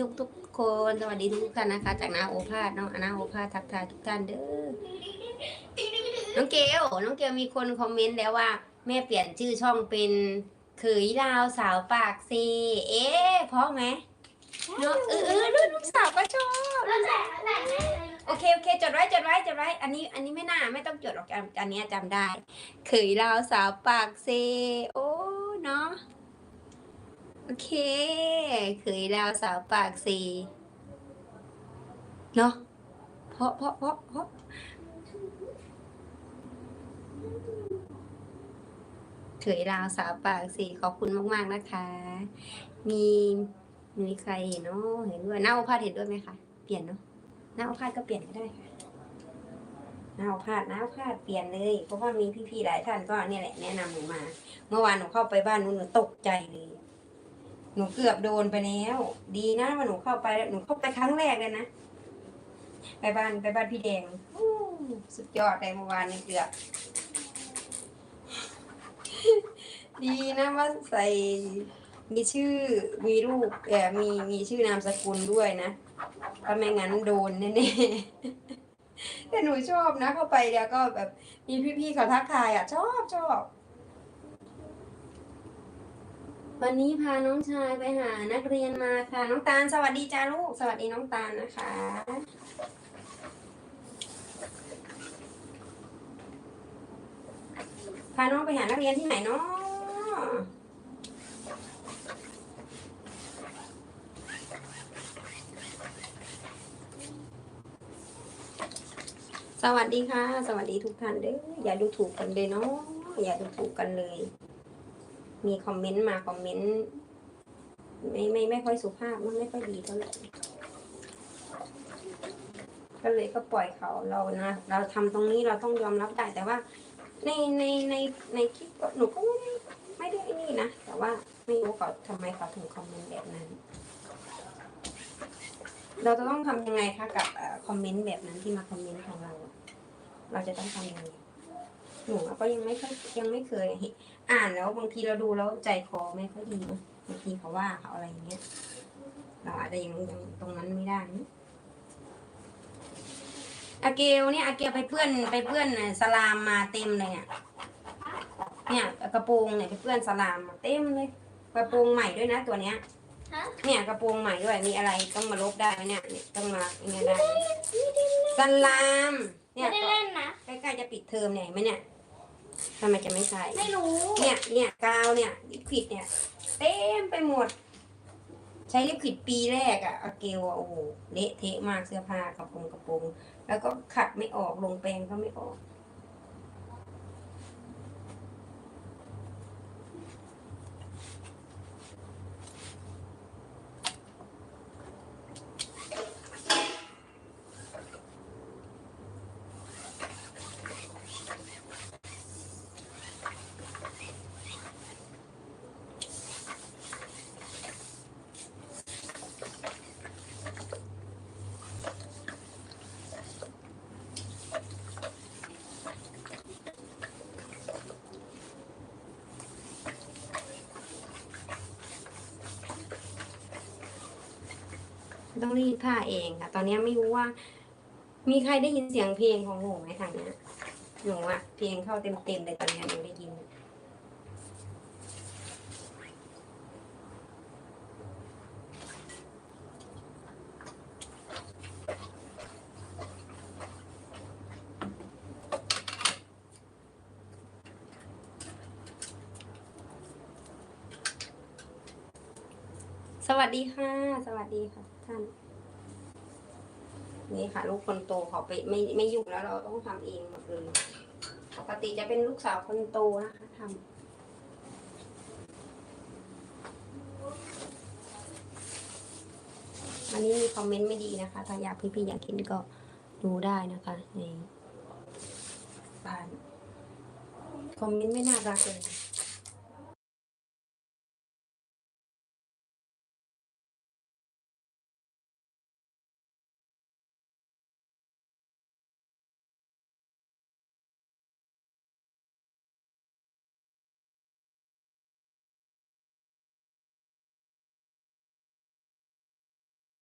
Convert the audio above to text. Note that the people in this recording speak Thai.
ทุกทุกๆคนสวัสดีทุกท่านนะคะ จากนาโอภาสน้องนาโอภาสทักทายทุกท่านเด้อน้องเกลน้องเกลมีคนคอมเมนต์แล้วว่า แม่เปลี่ยนชื่อช่องเป็นเขยลาวสาวปากซีเอ๊ะเพราะไหมเนาะเออเออลูกสาวก็ชอบโอเคโอเคจดไว้จดไว้จดไว้ อันนี้อันนี้ไม่น่าไม่ต้องจดหรอกอันอันเนี้ยจำได้เขยลาวสาวปากเซโอ้เนาะ โอเคเขยลาวสาวปากเซเนาะเพราะเพราะเพราะเพราะเขยลาวสาวปากเซขอบคุณมาก ๆ นะคะ มีมีใครเห็นเนาะเห็นด้วยน้าโอภาสเห็นด้วยไหมคะเปลี่ยนเนาะหน้าเอาพาดก็เปลี่ยนก็ได้ค่ะหน้าเอาพาดหน้าเอาพาดเปลี่ยนเลย เพราะว่ามีพี่ๆหลายท่านก็เนี่ยแหละแนะนำหนูมา เมื่อวานหนูเข้าไปบ้านนู้นหนูตกใจเลย หนูเกือบโดนไปแล้ว ดีนะว่าหนูเข้าไปแล้วหนูเข้าไปครั้งแรกเลยนะไปบ้านไปบ้านพี่แดงสุดยอดเลยเมื่อวานนี่เกือบดีนะว่าใส่มีชื่อมีรูปเออมีมีชื่อนามสกุลด้วยนะถ้าไม่งั้นโดนแน่ๆแต่หนูชอบนะเข้าไปแล้วก็แบบมีพี่ๆเขาทักทายอะ ชอบชอบ วันนี้พาน้องชายไปหานักเรียนมาค่ะ น้องตาลสวัสดีจ้าลูก สวัสดีน้องตาลนะคะ พาน้องไปหานักเรียนที่ไหนเนาะสวัสดีค่ะ สวัสดีทุกท่านเด้ออย่าดูถูกกันเลยเนาะอย่าดูถูกกันเลย มีคอมเมนต์มาคอมเมนต์ไม่ไม่ไม่ค่อยสุภาพมันไม่ค่อยดีเท่าไหร่ก็เลยก็ปล่อยเขาเรานะเราทำตรงนี้เราต้องยอมรับได้แต่ว่า ในในในในคลิปหนูก็ไม่ได้ไม่ได้นี่นะแต่ว่าไม่รู้เขาทำไมเขาถึงคอมเมนต์แบบนั้น เราจะต้องทำยังไงคะกับคอมเมนต์แบบนั้นที่มาคอมเมนต์ของเรา เราจะต้องทำยังไง หนูก็ยังไม่ค่อยยังไม่เคยเห็นอ่านแล้วบางทีเราดูแล้วใจคอไม่ค่อยดีนะบางทีเขาว่าเขาอะไรอย่างเงี้ย เราอาจจะยังยังตรงนั้นไม่ได้นะอาเกลเนี่ยอาเกลไปเพื่อนไปเพื่อนสลามมาเต็มเลยเนี่ยเนี่ยกระโปรงเนี่ยไปเพื่อนสลามมาเต็มเลยกระโปรงใหม่ด้วยนะตัวเนี้ยฮะเนี่ยกระโปรงใหม่ด้วยมีอะไรต้องมาลบได้ไหมเนี่ยเนี่ยต้องมาอย่างเงี้ยได้สลามเนี่ไม่ยได้เล่นนะใกล้ๆจะปิดเทอมเนี่ยเห็นไหมเนี่ย ทำไมจะไม่ใส่ ไม่รู้ เนี่ยเนี่ยกาวเนี่ยลิควิดเนี่ย เต็มไปหมด ใช้ลิควิดปีแรกอะอาเกลอะโอ้โหเละเทะมากเสื้อผ้ากระโปรงกระโปรง แล้วก็ขัดไม่ออกลงแปรงก็ไม่ออก ต้องรีดผ้าเองค่ะ ตอนนี้ไม่รู้ว่า มีใครได้ยินเสียงเพลงของหนูไหมทางเนี้ยหนูอะเพลงเข้าเต็มๆเลยตอนนี้หนูได้ยิน วัสดีค่ะ สวัสดีค่ะทุกท่าน นี่ค่ะ ลูกคนโตเขาไปไม่ไม่อยุ่แล้วเราต้องทำเองหมดเลยปกติจะเป็นลูกสาวคนโตนะคะทำอันนี้มีคอมเมนต์ไม่ดีนะคะ ถ้าอยากพี่ๆอยากเห็นก็ดูได้นะคะในบ้านคอมเมนต์ไม่น่ารักเลย